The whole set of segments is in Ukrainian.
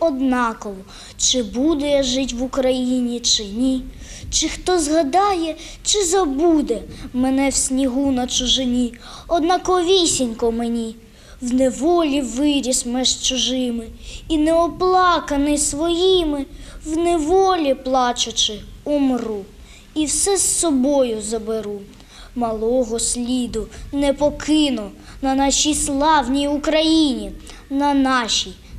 однаково, чи буду я жить в Україні, чи ні. Чи хто згадає, чи забуде мене в снігу на чужині, однаковісінько мені. В неволі виріс меж чужими, і неоплаканий своїми, в неволі плачучи, умру, і все з собою заберу. Малого сліду не покину на нашій славній Україні, на нашій,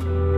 Thank you.